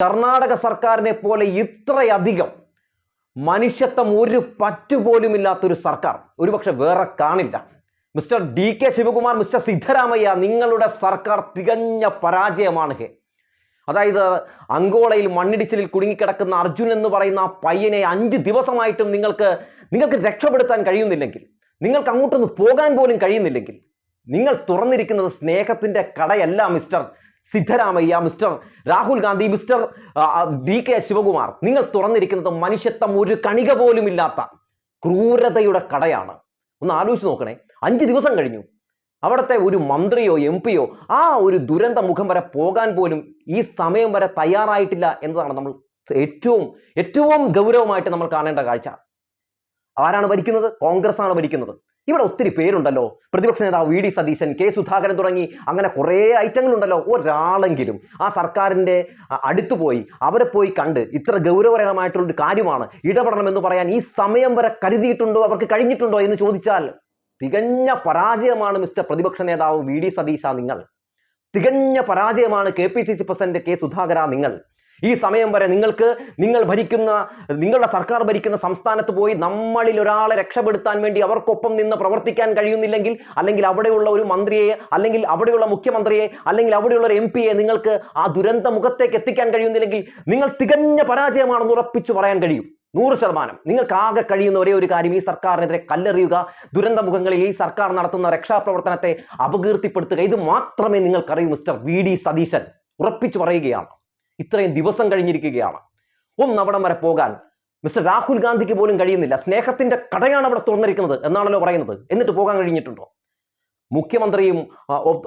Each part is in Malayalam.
കർണാടക സർക്കാരിനെ പോലെ ഇത്രയധികം മനുഷ്യത്വം ഒരു പറ്റുപോലും ഇല്ലാത്തൊരു സർക്കാർ ഒരുപക്ഷെ വേറെ കാണില്ല. Mister D K Shivakumar mister Siddaramaiah നിങ്ങളുടെ സർക്കാർ തികഞ്ഞ പരാജയമാണ് ഹേ. അതായത് അങ്കോളയിൽ മണ്ണിടിച്ചിലിൽ കുടുങ്ങിക്കിടക്കുന്ന അർജുൻ എന്ന് പറയുന്ന ആ പയ്യനെ അഞ്ച് ദിവസമായിട്ടും നിങ്ങൾക്ക് നിങ്ങൾക്ക് രക്ഷപ്പെടുത്താൻ കഴിയുന്നില്ലെങ്കിൽ നിങ്ങൾക്ക് അങ്ങോട്ടൊന്ന് പോകാൻ പോലും കഴിയുന്നില്ലെങ്കിൽ നിങ്ങൾ തുറന്നിരിക്കുന്നത് സ്നേഹത്തിന്റെ കടയല്ല mister Siddaramaiah mister Rahul Gandhi mister D K Shivakumar. നിങ്ങൾ തുറന്നിരിക്കുന്നത് മനുഷ്യത്വം ഒരു കണിക പോലും ഇല്ലാത്ത ക്രൂരതയുടെ കടയാണ്. ഒന്ന് ആലോചിച്ച് നോക്കണേ. അഞ്ച് ദിവസം കഴിഞ്ഞു. അവിടുത്തെ ഒരു മന്ത്രിയോ എം പിയോ ആ ഒരു ദുരന്ത മുഖം വരെ പോകാൻ പോലും ഈ സമയം വരെ തയ്യാറായിട്ടില്ല എന്നതാണ് നമ്മൾ ഏറ്റവും ഏറ്റവും ഗൗരവമായിട്ട് നമ്മൾ കാണേണ്ട കാഴ്ച. ആരാണ് ഭരിക്കുന്നത്? കോൺഗ്രസ് ആണ് ഭരിക്കുന്നത്. ഇവിടെ ഒത്തിരി പേരുണ്ടല്ലോ. പ്രതിപക്ഷ നേതാവ് V D Satheesan K Sudhakaran തുടങ്ങി അങ്ങനെ കുറേ ഐറ്റങ്ങളുണ്ടല്ലോ. ഒരാളെങ്കിലും ആ സർക്കാരിന്റെ അടുത്തു പോയി അവരെ പോയി കണ്ട് ഇത്ര ഗൗരവകരമായിട്ടുള്ളൊരു കാര്യമാണ് ഇടപെടണമെന്ന് പറയാൻ ഈ സമയം വരെ കരുതിയിട്ടുണ്ടോ അവർക്ക് കഴിഞ്ഞിട്ടുണ്ടോ എന്ന് ചോദിച്ചാൽ തികഞ്ഞ പരാജയമാണ് മിസ്റ്റർ പ്രതിപക്ഷ നേതാവ് വി ഡി സതീശ നിങ്ങൾ. തികഞ്ഞ പരാജയമാണ് K P C C president K Sudhakara നിങ്ങൾ. ഈ സമയം വരെ നിങ്ങൾക്ക് നിങ്ങൾ ഭരിക്കുന്ന നിങ്ങളുടെ സർക്കാർ ഭരിക്കുന്ന സംസ്ഥാനത്ത് പോയി നമ്മളിൽ ഒരാളെ രക്ഷപ്പെടുത്താൻ വേണ്ടി അവർക്കൊപ്പം നിന്ന് പ്രവർത്തിക്കാൻ കഴിയുന്നില്ലെങ്കിൽ അല്ലെങ്കിൽ അവിടെയുള്ള ഒരു മന്ത്രിയെ അല്ലെങ്കിൽ അവിടെയുള്ള മുഖ്യമന്ത്രിയെ അല്ലെങ്കിൽ അവിടെയുള്ള ഒരു എം പിയെ നിങ്ങൾക്ക് ആ ദുരന്ത മുഖത്തേക്ക് എത്തിക്കാൻ കഴിയുന്നില്ലെങ്കിൽ നിങ്ങൾ തികഞ്ഞ പരാജയമാണെന്ന് ഉറപ്പിച്ചു പറയാൻ കഴിയും. നൂറ് ശതമാനം. നിങ്ങൾക്ക് ആകെ കഴിയുന്ന ഒരേ ഒരു കാര്യം ഈ സർക്കാരിനെതിരെ കല്ലെറിയുക ദുരന്ത മുഖങ്ങളിൽ ഈ സർക്കാർ നടത്തുന്ന രക്ഷാപ്രവർത്തനത്തെ അപകീർത്തിപ്പെടുത്തുക. ഇത് മാത്രമേ നിങ്ങൾക്കറിയൂ മിസ്റ്റർ വി ഡി സതീശൻ. ഉറപ്പിച്ചു പറയുകയാണ്. ഇത്രയും ദിവസം കഴിഞ്ഞിരിക്കുകയാണ്. ഒന്ന് അവിടം വരെ പോകാൻ മിസ്റ്റർ രാഹുൽ ഗാന്ധിക്ക് പോലും കഴിയുന്നില്ല. സ്നേഹത്തിന്റെ കടയാണ് അവിടെ തുറന്നിരിക്കുന്നത് എന്നാണല്ലോ പറയുന്നത്. എന്നിട്ട് പോകാൻ കഴിഞ്ഞിട്ടുണ്ടോ? മുഖ്യമന്ത്രിയും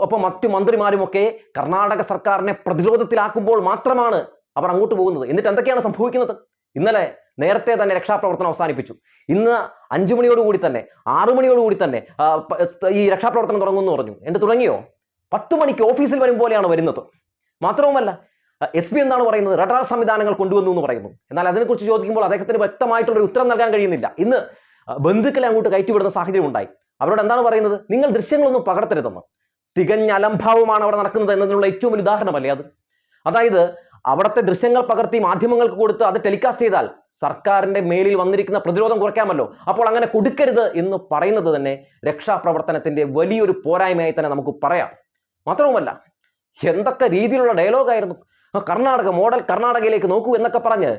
ഒപ്പം മറ്റു മന്ത്രിമാരുമൊക്കെ കർണാടക സർക്കാരിനെ പ്രതിരോധത്തിലാക്കുമ്പോൾ മാത്രമാണ് അവർ അങ്ങോട്ട് പോകുന്നത്. എന്നിട്ട് എന്തൊക്കെയാണ് സംഭവിക്കുന്നത്? ഇന്നലെ നേരത്തെ തന്നെ രക്ഷാപ്രവർത്തനം അവസാനിപ്പിച്ചു. ഇന്ന് അഞ്ചു മണിയോടുകൂടി തന്നെ ആറു മണിയോടുകൂടി തന്നെ ഈ രക്ഷാപ്രവർത്തനം തുടങ്ങുമെന്ന് പറഞ്ഞു. എന്നിട്ട് തുടങ്ങിയോ? പത്ത് മണിക്ക് ഓഫീസിൽ വരും പോലെയാണ് വരുന്നത്. മാത്രവുമല്ല എസ് പി എന്താണ് പറയുന്നത്? റഡാർ സംവിധാനങ്ങൾ കൊണ്ടുവന്നു എന്ന് പറയുന്നു. എന്നാൽ അതിനെക്കുറിച്ച് ചോദിക്കുമ്പോൾ അദ്ദേഹത്തിന് വ്യക്തമായിട്ടുള്ള ഒരു ഉത്തരം നൽകാൻ കഴിയുന്നില്ല. ഇന്ന് ബന്ധുക്കളെ അങ്ങോട്ട് കയറ്റിവിടുന്ന സാഹചര്യം ഉണ്ടായി. അവരോട് എന്താണ് പറയുന്നത്? നിങ്ങൾ ദൃശ്യങ്ങളൊന്നും പകർത്തരുതെന്ന്. തികഞ്ഞ അലംഭാവമാണ് അവിടെ നടക്കുന്നത് എന്നതിനുള്ള ഏറ്റവും വലിയ ഉദാഹരണമല്ലേ അത്? അതായത് അവിടുത്തെ ദൃശ്യങ്ങൾ പകർത്തി മാധ്യമങ്ങൾക്ക് കൊടുത്ത് അത് ടെലികാസ്റ്റ് ചെയ്താൽ സർക്കാരിന്റെ മേലിൽ വന്നിരിക്കുന്ന പ്രതിരോധം കുറയ്ക്കാമല്ലോ. അപ്പോൾ അങ്ങനെ കൊടുക്കരുത് എന്ന് പറയുന്നത് തന്നെ രക്ഷാപ്രവർത്തനത്തിന്റെ വലിയൊരു പോരായ്മയായി തന്നെ നമുക്ക് പറയാം. മാത്രവുമല്ല എന്തൊക്കെ രീതിയിലുള്ള ഡയലോഗായിരുന്നു കർണാടക മോഡൽ കർണാടകയിലേക്ക് നോക്കൂ എന്നൊക്കെ പറഞ്ഞ്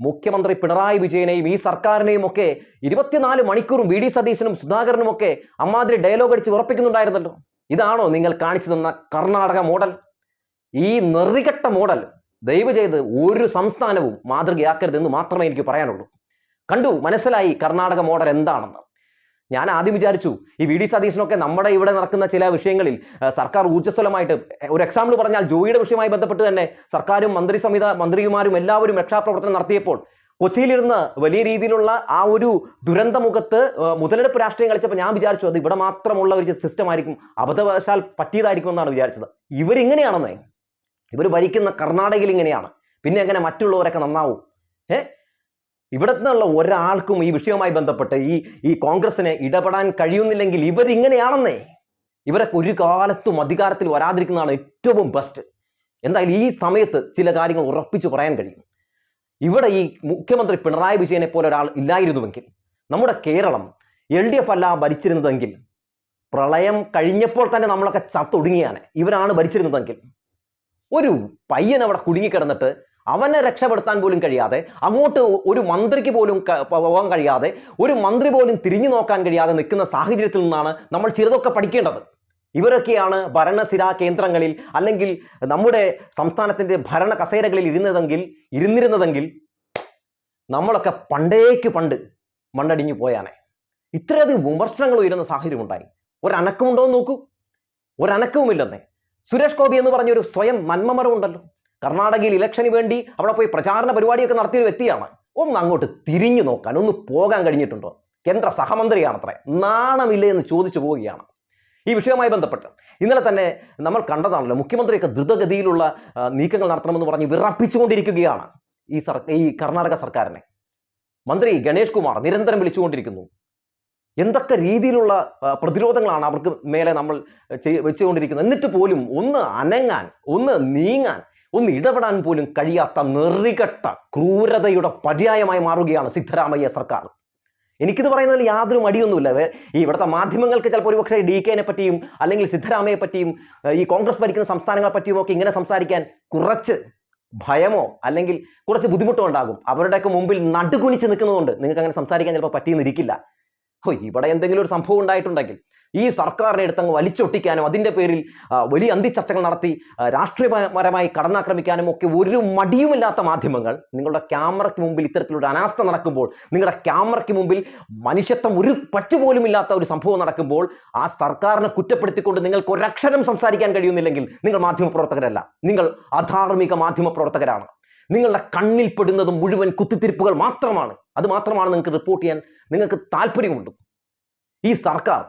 മുഖ്യമന്ത്രി പിണറായി വിജയനെയും ഈ സർക്കാരിനെയും ഒക്കെ ഇരുപത്തിനാല് മണിക്കൂറും വി ഡി സതീശനും സുധാകരനും ഒക്കെ അമ്മാതിരി ഡയലോഗ് അടിച്ച് ഉറപ്പിക്കുന്നുണ്ടായിരുന്നല്ലോ. ഇതാണോ നിങ്ങൾ കാണിച്ചു തന്ന കർണാടക മോഡൽ? ഈ നെറികെട്ട മോഡൽ ദയവ് ചെയ്ത് ഒരു സംസ്ഥാനവും മാതൃകയാക്കരുതെന്ന് മാത്രമേ എനിക്ക് പറയാനുള്ളൂ. കണ്ടു മനസ്സിലായി കർണാടക മോഡൽ എന്താണെന്ന്. ഞാൻ ആദ്യം വിചാരിച്ചു ഈ വി ഡി സതീശനൊക്കെ നമ്മുടെ ഇവിടെ നടക്കുന്ന ചില വിഷയങ്ങളിൽ സർക്കാർ ഊർജസ്വലമായിട്ട് ഒരു എക്സാമ്പിൾ പറഞ്ഞാൽ ജോയിയുടെ വിഷയമായി ബന്ധപ്പെട്ട് തന്നെ സർക്കാരും മന്ത്രി സംവിധ മന്ത്രിമാരും എല്ലാവരും രക്ഷാപ്രവർത്തനം നടത്തിയപ്പോൾ കൊച്ചിയിലിരുന്ന് വലിയ രീതിയിലുള്ള ആ ഒരു ദുരന്തമുഖത്ത് മുതലെടുപ്പ് രാഷ്ട്രീയം കളിച്ചപ്പോൾ ഞാൻ വിചാരിച്ചു അത് ഇവിടെ മാത്രമുള്ള ഒരു സിസ്റ്റം ആയിരിക്കും അബദ്ധവശാൽ പറ്റിയതായിരിക്കും എന്നാണ് വിചാരിച്ചത്. ഇവരിങ്ങനെയാണെന്നേ. ഇവർ ഭരിക്കുന്ന കർണാടകയിൽ ഇങ്ങനെയാണ്. പിന്നെ എങ്ങനെ മറ്റുള്ളവരൊക്കെ നന്നാവും? ഏ? ഇവിടെ നിന്നുള്ള ഒരാൾക്കും ഈ വിഷയവുമായി ബന്ധപ്പെട്ട് ഈ ഈ കോൺഗ്രസിന് ഇടപെടാൻ കഴിയുന്നില്ലെങ്കിൽ ഇവരിങ്ങനെയാണെന്നേ. ഇവരൊക്കെ ഒരു കാലത്തും അധികാരത്തിൽ വരാതിരിക്കുന്നതാണ് ഏറ്റവും ബെസ്റ്റ് എന്തായാലും ഈ സമയത്ത് ചില കാര്യങ്ങൾ ഉറപ്പിച്ചു പറയാൻ കഴിയും. ഇവിടെ ഈ മുഖ്യമന്ത്രി പിണറായി വിജയനെ പോലെ ഒരാൾ ഇല്ലായിരുന്നുവെങ്കിൽ നമ്മുടെ കേരളം എൽ ഡി എഫ് അല്ല ഭരിച്ചിരുന്നതെങ്കിൽ പ്രളയം കഴിഞ്ഞപ്പോൾ തന്നെ നമ്മളൊക്കെ ചത്തൊടുങ്ങിയാണ് ഇവരാണ് ഭരിച്ചിരുന്നതെങ്കിൽ ഒരു പയ്യൻ അവിടെ കുടുങ്ങിക്കിടന്നിട്ട് അവനെ രക്ഷപ്പെടുത്താൻ പോലും കഴിയാതെ അങ്ങോട്ട് ഒരു മന്ത്രിക്ക് പോലും പോകാൻ കഴിയാതെ ഒരു മന്ത്രി പോലും തിരിഞ്ഞു നോക്കാൻ കഴിയാതെ നിൽക്കുന്ന സാഹചര്യത്തിൽ നിന്നാണ് നമ്മൾ ചിലതൊക്കെ പഠിക്കേണ്ടത്. ഇവരൊക്കെയാണ് ഭരണസിരാ കേന്ദ്രങ്ങളിൽ അല്ലെങ്കിൽ നമ്മുടെ സംസ്ഥാനത്തിന്റെ ഭരണ കസേരകളിൽ ഇരുന്നതെങ്കിൽ ഇരുന്നിരുന്നതെങ്കിൽ നമ്മളൊക്കെ പണ്ടേക്ക് പണ്ട് മണ്ണടിഞ്ഞു പോയാനെ. ഇത്രയധികം വിമർശനങ്ങൾ ഉയരുന്ന സാഹചര്യം ഉണ്ടായി ഒരനക്കമുണ്ടോ എന്ന് നോക്കൂ. ഒരനക്കവുമില്ലെന്നേ. സുരേഷ് ഗോപി എന്ന് പറഞ്ഞൊരു സ്വയം നന്മമരമുണ്ടല്ലോ. കർണാടകയിൽ ഇലക്ഷന് വേണ്ടി അവിടെ പോയി പ്രചാരണ പരിപാടിയൊക്കെ നടത്തിയ വ്യക്തിയാണ്. ഒന്ന് അങ്ങോട്ട് തിരിഞ്ഞു നോക്കാൻ ഒന്ന് പോകാൻ കഴിഞ്ഞിട്ടുണ്ടോ? കേന്ദ്ര സഹമന്ത്രിയാണത്രേ. നാണമില്ലേ എന്ന് ചോദിച്ചു പോവുകയാണ്. ഈ വിഷയവുമായി ബന്ധപ്പെട്ട് ഇന്നലെ തന്നെ നമ്മൾ കണ്ടതാണല്ലോ മുഖ്യമന്ത്രിയൊക്കെ ദ്രുതഗതിയിലുള്ള നീക്കങ്ങൾ നടത്തണമെന്ന് പറഞ്ഞ് വിറപ്പിച്ചുകൊണ്ടിരിക്കുകയാണ് ഈ സർ ഈ കർണാടക സർക്കാരിനെ. മന്ത്രി ഗണേഷ് കുമാർ നിരന്തരം വിളിച്ചുകൊണ്ടിരിക്കുന്നു. എന്തൊക്കെ രീതിയിലുള്ള പ്രതിരോധങ്ങളാണ് അവർക്ക് മേലെ നമ്മൾ വെച്ചുകൊണ്ടിരിക്കുന്നത്? എന്നിട്ട് പോലും ഒന്ന് അനങ്ങാൻ ഒന്ന് നീങ്ങാൻ ഒന്ന് ഇടപെടാൻ പോലും കഴിയാത്ത നെറികെട്ട ക്രൂരതയുടെ പര്യായമായി മാറുകയാണ് സിദ്ധരാമയ്യ സർക്കാർ. എനിക്കിത് പറയുന്നതിൽ യാതൊരു മടിയൊന്നുമില്ല. ഈ ഇവിടുത്തെ മാധ്യമങ്ങൾക്ക് ചിലപ്പോൾ ഒരുപക്ഷെ ഡി കെനെ പറ്റിയും അല്ലെങ്കിൽ സിദ്ധരാമയെ പറ്റിയും ഈ കോൺഗ്രസ് ഭരിക്കുന്ന സംസ്ഥാനങ്ങളെ പറ്റിയും ഒക്കെ ഇങ്ങനെ സംസാരിക്കാൻ കുറച്ച് ഭയമോ അല്ലെങ്കിൽ കുറച്ച് ബുദ്ധിമുട്ടോ ഉണ്ടാകും. അവരുടെയൊക്കെ മുമ്പിൽ നടുകുനിച്ച് നിൽക്കുന്നതുകൊണ്ട് നിങ്ങൾക്ക് അങ്ങനെ സംസാരിക്കാൻ ചിലപ്പോൾ പറ്റിയെന്നിരിക്കില്ല ഓ ഇവിടെ എന്തെങ്കിലും ഒരു സംഭവം ഉണ്ടായിട്ടുണ്ടെങ്കിൽ ഈ സർക്കാരിനെ എടുത്തങ്ങ് വലിച്ചൊട്ടിക്കാനും അതിന്റെ പേരിൽ വലിയ അന്തിച്ചർച്ചകൾ നടത്തി രാഷ്ട്രീയപരമായി കടന്നാക്രമിക്കാനും ഒക്കെ ഒരു മടിയുമില്ലാത്ത മാധ്യമങ്ങൾ നിങ്ങളുടെ ക്യാമറയ്ക്ക് മുമ്പിൽ ഇത്തരത്തിലൊരു അനാസ്ഥ നടക്കുമ്പോൾ നിങ്ങളുടെ ക്യാമറയ്ക്ക് മുമ്പിൽ മനുഷ്യത്വം ഒരു പറ്റുപോലും ഇല്ലാത്ത ഒരു സംഭവം നടക്കുമ്പോൾ ആ സർക്കാരിനെ കുറ്റപ്പെടുത്തിക്കൊണ്ട് നിങ്ങൾക്ക് ഒരക്ഷരം സംസാരിക്കാൻ കഴിയുന്നില്ലെങ്കിൽ നിങ്ങൾ മാധ്യമപ്രവർത്തകരല്ല. നിങ്ങൾ അധാർമിക മാധ്യമപ്രവർത്തകരാണ്. നിങ്ങളുടെ കണ്ണിൽ പെടുന്നത് മുഴുവൻ കുത്തിത്തിരിപ്പുകൾ മാത്രമാണ്. അത് മാത്രമാണ് നിങ്ങൾക്ക് റിപ്പോർട്ട് ചെയ്യാൻ നിങ്ങൾക്ക് താല്പര്യമുണ്ട് ഈ സർക്കാർ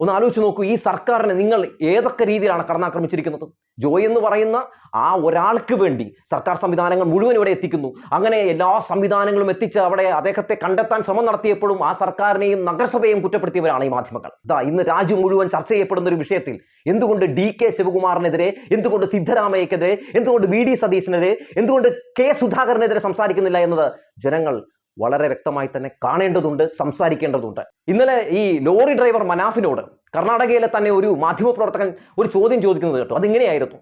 ഒന്ന് ആലോചിച്ച് നോക്കൂ ഈ സർക്കാരിനെ നിങ്ങൾ ഏതൊക്കെ രീതിയിലാണ് കടന്നാക്രമിച്ചിരിക്കുന്നത്? ജോയ് എന്ന് പറയുന്ന ആ ഒരാൾക്ക് വേണ്ടി സർക്കാർ സംവിധാനങ്ങൾ മുഴുവൻ ഇവിടെ എത്തിക്കുന്നു. അങ്ങനെ എല്ലാ സംവിധാനങ്ങളും എത്തിച്ച് അവിടെ അദ്ദേഹത്തെ കണ്ടെത്താൻ ശ്രമം നടത്തിയപ്പോഴും ആ സർക്കാരിനെയും നഗരസഭയെയും കുറ്റപ്പെടുത്തിയവരാണ് ഈ മാധ്യമങ്ങൾ. ഇതാ ഇന്ന് രാജ്യം മുഴുവൻ ചർച്ച ചെയ്യപ്പെടുന്ന ഒരു വിഷയത്തിൽ എന്തുകൊണ്ട് ഡി കെ ശിവകുമാറിനെതിരെ എന്തുകൊണ്ട് സിദ്ധരാമയ്യക്കെതിരെ എന്തുകൊണ്ട് വി ഡി സതീശനെതിരെ എന്തുകൊണ്ട് കെ സുധാകരനെതിരെ സംസാരിക്കുന്നില്ല എന്നത് ജനങ്ങൾ വളരെ വ്യക്തമായി തന്നെ കാണേണ്ടതുണ്ട് സംസാരിക്കേണ്ടതുണ്ട്. ഇന്നലെ ഈ ലോറി ഡ്രൈവർ മനാഫിനോട് കർണാടകയിലെ തന്നെ ഒരു മാധ്യമപ്രവർത്തകൻ ഒരു ചോദ്യം ചോദിക്കുന്നത് കേട്ടോ. അതിങ്ങനെയായിരുന്നു?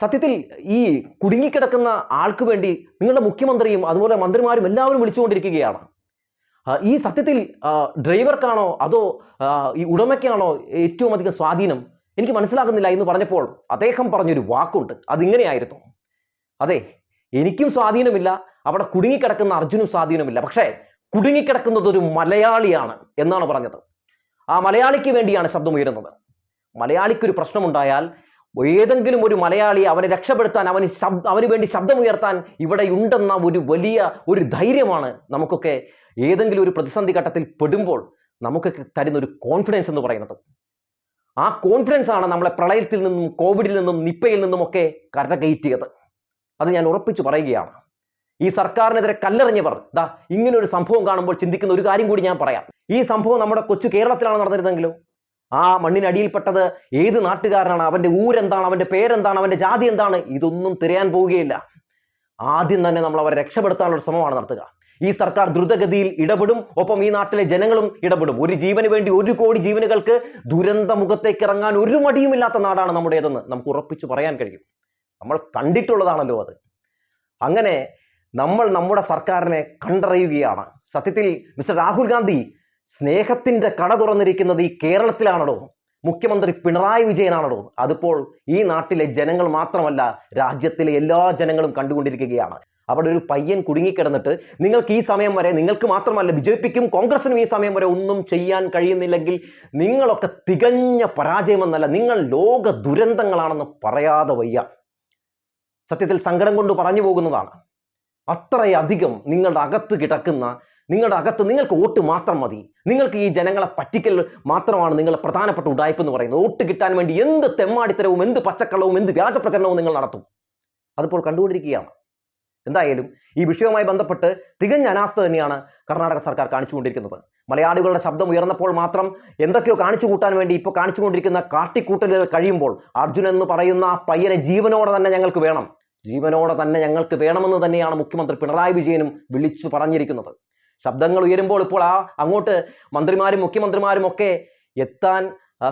സത്യത്തിൽ ഈ കുടുങ്ങിക്കിടക്കുന്ന ആൾക്ക് വേണ്ടി നിങ്ങളുടെ മുഖ്യമന്ത്രിയും അതുപോലെ മന്ത്രിമാരും എല്ലാവരും വിളിച്ചുകൊണ്ടിരിക്കുകയാണ്. ഈ സത്യത്തിൽ ഡ്രൈവർക്കാണോ അതോ ഈ ഉടമയ്ക്കാണോ ഏറ്റവും അധികം സ്വാധീനം? എനിക്ക് മനസ്സിലാകുന്നില്ല എന്ന് പറഞ്ഞപ്പോൾ അദ്ദേഹം പറഞ്ഞൊരു വാക്കുണ്ട്. അതിങ്ങനെയായിരുന്നു. അതെ എനിക്കും സ്വാധീനമില്ല. അവിടെ കുടുങ്ങിക്കിടക്കുന്ന അർജുനും സ്വാധീനമില്ല പക്ഷേ കുടുങ്ങിക്കിടക്കുന്നത് ഒരു മലയാളിയാണ് എന്നാണ് പറഞ്ഞത്. ആ മലയാളിക്ക് വേണ്ടിയാണ് ശബ്ദം ഉയരുന്നത്. മലയാളിക്കൊരു പ്രശ്നമുണ്ടായാൽ ഏതെങ്കിലും ഒരു മലയാളി അവനെ രക്ഷപ്പെടുത്താൻ അവന് ശബ്ദ അവന് വേണ്ടി ശബ്ദമുയർത്താൻ ഇവിടെ ഉണ്ടെന്ന ഒരു വലിയ ഒരു ധൈര്യമാണ് നമുക്കൊക്കെ ഏതെങ്കിലും ഒരു പ്രതിസന്ധി ഘട്ടത്തിൽ പെടുമ്പോൾ നമുക്കൊക്കെ തരുന്ന ഒരു കോൺഫിഡൻസ് എന്ന് പറയുന്നത്. ആ കോൺഫിഡൻസ് ആണ് നമ്മളെ പ്രളയത്തിൽ നിന്നും കോവിഡിൽ നിന്നും നിപ്പയിൽ നിന്നും ഒക്കെ കരകയറ്റിയത്. അത് ഞാൻ ഉറപ്പിച്ചു പറയുകയാണ്. ഈ സർക്കാരിനെതിരെ കല്ലെറിഞ്ഞവർ ദാ ഇങ്ങനെ ഒരു സംഭവം കാണുമ്പോൾ ചിന്തിക്കുന്ന ഒരു കാര്യം കൂടി ഞാൻ പറയാം. ഈ സംഭവം നമ്മുടെ കൊച്ചു കേരളത്തിലാണ് നടന്നിരുന്നെങ്കിലോ ആ മണ്ണിനടിയിൽപ്പെട്ടത് ഏത് നാട്ടുകാരനാണ്? അവന്റെ ഊരെന്താണ്? അവന്റെ പേരെന്താണ്? അവന്റെ ജാതി എന്താണ്? ഇതൊന്നും തിരയാൻ പോവുകയില്ല. ആദ്യം തന്നെ നമ്മൾ അവരെ രക്ഷപ്പെടുത്താനുള്ള ശ്രമമാണ് നടത്തുക. ഈ സർക്കാർ ദ്രുതഗതിയിൽ ഇടപെടും ഒപ്പം ഈ നാട്ടിലെ ജനങ്ങളും ഇടപെടും. ഒരു ജീവന് വേണ്ടി ഒരു കോടി ജീവനുകൾക്ക് ദുരന്ത മുഖത്തേക്ക് ഇറങ്ങാൻ ഒരു മടിയുമില്ലാത്ത നാടാണ് നമ്മുടേതെന്ന് നമുക്ക് ഉറപ്പിച്ചു പറയാൻ കഴിയും. നമ്മൾ കണ്ടിട്ടുള്ളതാണല്ലോ അത്. അങ്ങനെ നമ്മൾ നമ്മുടെ സർക്കാരിനെ കണ്ടറിയുകയാണ്. സത്യത്തിൽ മിസ്റ്റർ രാഹുൽ ഗാന്ധി സ്നേഹത്തിന്റെ കട തുറന്നിരിക്കുന്നത് ഈ കേരളത്തിലാണല്ലോ മുഖ്യമന്ത്രി പിണറായി വിജയനാണല്ലോ അതിപ്പോൾ ഈ നാട്ടിലെ ജനങ്ങൾ മാത്രമല്ല രാജ്യത്തിലെ എല്ലാ ജനങ്ങളും കണ്ടുകൊണ്ടിരിക്കുകയാണ്. അവിടെ ഒരു പയ്യൻ കുടുങ്ങിക്കിടന്നിട്ട് നിങ്ങൾക്ക് ഈ സമയം വരെ നിങ്ങൾക്ക് മാത്രമല്ല ബി ജെ പിക്കും കോൺഗ്രസിനും ഈ സമയം വരെ ഒന്നും ചെയ്യാൻ കഴിയുന്നില്ലെങ്കിൽ നിങ്ങളൊക്കെ തികഞ്ഞ പരാജയമെന്നല്ല നിങ്ങൾ ലോക ദുരന്തങ്ങളാണെന്ന് പറയാതെ വയ്യ. സത്യത്തിൽ സങ്കടം കൊണ്ട് പറഞ്ഞു പോകുന്നതാണ്. അത്രയധികം നിങ്ങളുടെ അകത്ത് കിടക്കുന്ന നിങ്ങളുടെ അകത്ത് നിങ്ങൾക്ക് വോട്ട് മാത്രം മതി. നിങ്ങൾക്ക് ഈ ജനങ്ങളെ പറ്റിക്കൽ മാത്രമാണ് നിങ്ങളുടെ പ്രധാനപ്പെട്ട ഉടായ്പ എന്ന് പറയുന്നത്. വോട്ട് കിട്ടാൻ വേണ്ടി എന്ത് തെമ്മാടിത്തരവും എന്ത് പച്ചക്കള്ളവും എന്ത് വ്യാജ പ്രചരണവും നിങ്ങൾ നടത്തും. അതിപ്പോൾ കണ്ടുകൊണ്ടിരിക്കുകയാണ്. എന്തായാലും ഈ വിഷയവുമായി ബന്ധപ്പെട്ട് തികഞ്ഞ അനാസ്ഥ തന്നെയാണ് കർണാടക സർക്കാർ കാണിച്ചുകൊണ്ടിരിക്കുന്നത്. മലയാളികളുടെ ശബ്ദം ഉയർന്നപ്പോൾ മാത്രം എന്തൊക്കെയോ കാണിച്ചു കൂട്ടാൻ വേണ്ടി ഇപ്പോൾ കാണിച്ചുകൊണ്ടിരിക്കുന്ന കാട്ടിക്കൂട്ടലുകൾ കഴിയുമ്പോൾ അർജുൻ എന്ന് പറയുന്ന പയ്യനെ ജീവനോടെ തന്നെ ഞങ്ങൾക്ക് വേണം. ജീവനോടെ തന്നെ ഞങ്ങൾക്ക് വേണമെന്ന് തന്നെയാണ് മുഖ്യമന്ത്രി പിണറായി വിജയനും വിളിച്ചു പറഞ്ഞിരിക്കുന്നത്. ശബ്ദങ്ങൾ ഉയരുമ്പോൾ ഇപ്പോൾ ആ അങ്ങോട്ട് മന്ത്രിമാരും മുഖ്യമന്ത്രിമാരും ഒക്കെ എത്താൻ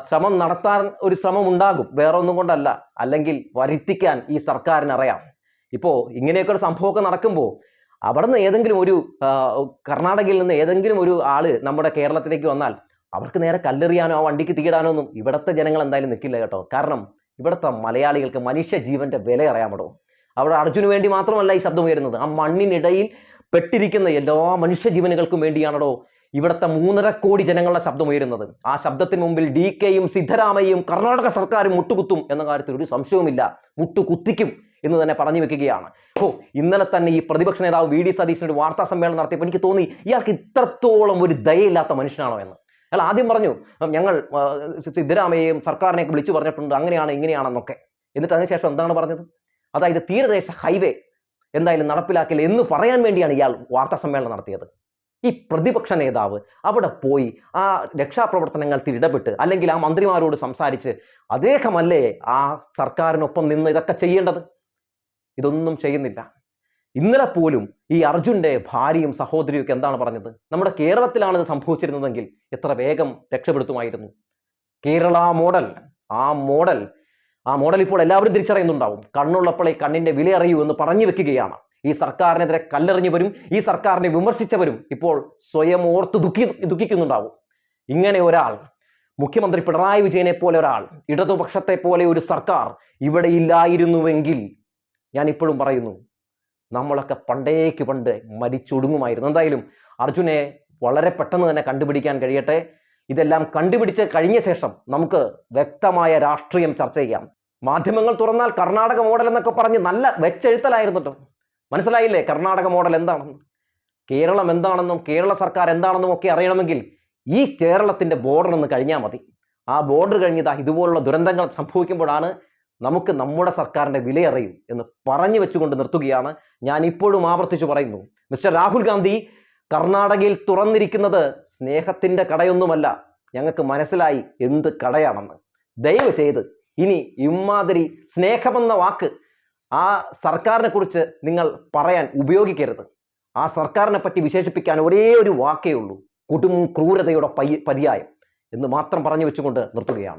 ശ്രമം നടത്താൻ ഒരു ശ്രമം ഉണ്ടാകും. വേറെ ഒന്നും കൊണ്ടല്ല. അല്ലെങ്കിൽ വരുത്തിക്കാൻ ഈ സർക്കാരിന് അറിയാം ഇപ്പോൾ ഇങ്ങനെയൊക്കെ ഒരു സംഭവമൊക്കെ നടക്കുമ്പോൾ അവിടെ നിന്ന് ഏതെങ്കിലും ഒരു കർണാടകയിൽ നിന്ന് ഏതെങ്കിലും ഒരു ആൾ നമ്മുടെ കേരളത്തിലേക്ക് വന്നാൽ അവർക്ക് നേരെ കല്ലെറിയാനോ ആ വണ്ടിക്ക് തീടാനോ ഒന്നും ഇവിടുത്തെ ജനങ്ങൾ എന്തായാലും നിൽക്കില്ല കേട്ടോ. കാരണം ഇവിടുത്തെ മലയാളികൾക്ക് മനുഷ്യ ജീവന്റെ വില അറിയാമടോ. അവിടെ അർജുന് വേണ്ടി മാത്രമല്ല ഈ ശബ്ദം ഉയരുന്നത്. ആ മണ്ണിനിടയിൽ പെട്ടിരിക്കുന്ന എല്ലാ മനുഷ്യജീവനുകൾക്കും ജീവനുകൾക്കും വേണ്ടിയാണടോ ഇവിടുത്തെ മൂന്നര കോടി ജനങ്ങളുടെ ശബ്ദം ഉയരുന്നത്. ആ ശബ്ദത്തിന് മുമ്പിൽ ഡി കെയും സിദ്ധരാമയും കർണാടക സർക്കാരും മുട്ടുകുത്തും എന്ന കാര്യത്തിൽ ഒരു സംശയവുമില്ല. മുട്ടുകുത്തിക്കും എന്ന് തന്നെ പറഞ്ഞു വെക്കുകയാണ്. ഓ ഇന്നലെ തന്നെ ഈ പ്രതിപക്ഷ നേതാവ് വി ഡി സതീശനോട് വാർത്താ സമ്മേളനം നടത്തിയപ്പോൾ എനിക്ക് തോന്നി ഇയാൾക്ക് ഇത്രത്തോളം ഒരു ദയയില്ലാത്ത മനുഷ്യനാണോ എന്ന്. അയാൾ ആദ്യം പറഞ്ഞു ഞങ്ങൾ സിദ്ധരാമയെയും സർക്കാരിനെയൊക്കെ വിളിച്ചു പറഞ്ഞിട്ടുണ്ട്. അങ്ങനെയാണ് ഇങ്ങനെയാണെന്നൊക്കെ. എന്നിട്ട് അതിനുശേഷം എന്താണ് പറഞ്ഞത്? അതായത് തീരദേശ ഹൈവേ എന്തായാലും നടപ്പിലാക്കില്ല എന്ന് പറയാൻ വേണ്ടിയാണ് ഇയാൾ വാർത്താ സമ്മേളനം നടത്തിയത്. ഈ പ്രതിപക്ഷ നേതാവ് അവിടെ പോയി ആ രക്ഷാപ്രവർത്തനങ്ങളിൽ ഇടപെട്ട് അല്ലെങ്കിൽ ആ മന്ത്രിമാരോട് സംസാരിച്ച് അദ്ദേഹമല്ലേ ആ സർക്കാരിനൊപ്പം നിന്ന് ഇതൊക്കെ ചെയ്യേണ്ടത്? ഇതൊന്നും ചെയ്യുന്നില്ല. ഇന്നലെ പോലും ഈ അർജുന്റെ ഭാര്യയും സഹോദരിയും ഒക്കെ എന്താണ് പറഞ്ഞത്? നമ്മുടെ കേരളത്തിലാണ് ഇത് സംഭവിച്ചിരുന്നതെങ്കിൽ എത്ര വേഗം രക്ഷപ്പെടുത്തുമായിരുന്നു. കേരള മോഡൽ ആ മോഡൽ ആ മോഡൽ ഇപ്പോൾ എല്ലാവരും തിരിച്ചറിയുന്നുണ്ടാവും. കണ്ണുള്ളപ്പോഴേ കണ്ണിന്റെ വില അറിയൂ എന്ന് പറഞ്ഞു വെക്കുകയാണ്. ഈ സർക്കാരിനെതിരെ കല്ലെറിഞ്ഞവരും ഈ സർക്കാരിനെ വിമർശിച്ചവരും ഇപ്പോൾ സ്വയം ഓർത്ത് ദുഃഖി ദുഃഖിക്കുന്നുണ്ടാവും. ഇങ്ങനെ ഒരാൾ മുഖ്യമന്ത്രി പിണറായി വിജയനെ പോലെ ഒരാൾ ഇടതുപക്ഷത്തെ പോലെ ഒരു സർക്കാർ ഇവിടെ ഇല്ലായിരുന്നുവെങ്കിൽ ഞാൻ ഇപ്പോഴും പറയുന്നു നമ്മളൊക്കെ പണ്ടേക്ക് പണ്ട് മരിച്ചൊടുങ്ങുമായിരുന്നു. എന്തായാലും അർജുനെ വളരെ പെട്ടെന്ന് തന്നെ കണ്ടുപിടിക്കാൻ കഴിയട്ടെ. ഇതെല്ലാം കണ്ടുപിടിച്ച് കഴിഞ്ഞ ശേഷം നമുക്ക് വ്യക്തമായ രാഷ്ട്രീയം ചർച്ച ചെയ്യാം. മാധ്യമങ്ങൾ തുറന്നാൽ കർണാടക മോഡൽ എന്നൊക്കെ പറഞ്ഞ് നല്ല വെച്ചെഴുത്തലായിരുന്നല്ലോ. മനസ്സിലായില്ലേ കർണാടക മോഡൽ എന്താണെന്ന് കേരളം എന്താണെന്നും കേരള സർക്കാർ എന്താണെന്നും ഒക്കെ അറിയണമെങ്കിൽ ഈ കേരളത്തിന്റെ ബോർഡർ ഒന്ന് കഴിഞ്ഞാൽ മതി. ആ ബോർഡർ കഴിഞ്ഞതാ ഇതുപോലുള്ള ദുരന്തങ്ങൾ സംഭവിക്കുമ്പോഴാണ് നമുക്ക് നമ്മുടെ സർക്കാരിന്റെ വിലയറിയും എന്ന് പറഞ്ഞു വെച്ചുകൊണ്ട് നിർത്തുകയാണ്. ഞാൻ ഇപ്പോഴും ആവർത്തിച്ചു പറയുന്നു. മിസ്റ്റർ രാഹുൽ ഗാന്ധി കർണാടകയിൽ തുറന്നിരിക്കുന്നത് സ്നേഹത്തിന്റെ കടയൊന്നുമല്ല. ഞങ്ങൾക്ക് മനസ്സിലായി എന്ത് കടയാണെന്ന്. ദയവ് ചെയ്ത് ഇനി ഇമാതിരി സ്നേഹമെന്ന വാക്ക് ആ സർക്കാരിനെ കുറിച്ച് നിങ്ങൾ പറയാൻ ഉപയോഗിക്കരുത്. ആ സർക്കാരിനെ പറ്റി വിശേഷിപ്പിക്കാൻ ഒരേ ഒരു വാക്കേ ഉള്ളൂ. കൊടും ക്രൂരതയുടെ പര്യായം എന്ന് മാത്രം പറഞ്ഞു വെച്ചുകൊണ്ട് നിർത്തുകയാണ്.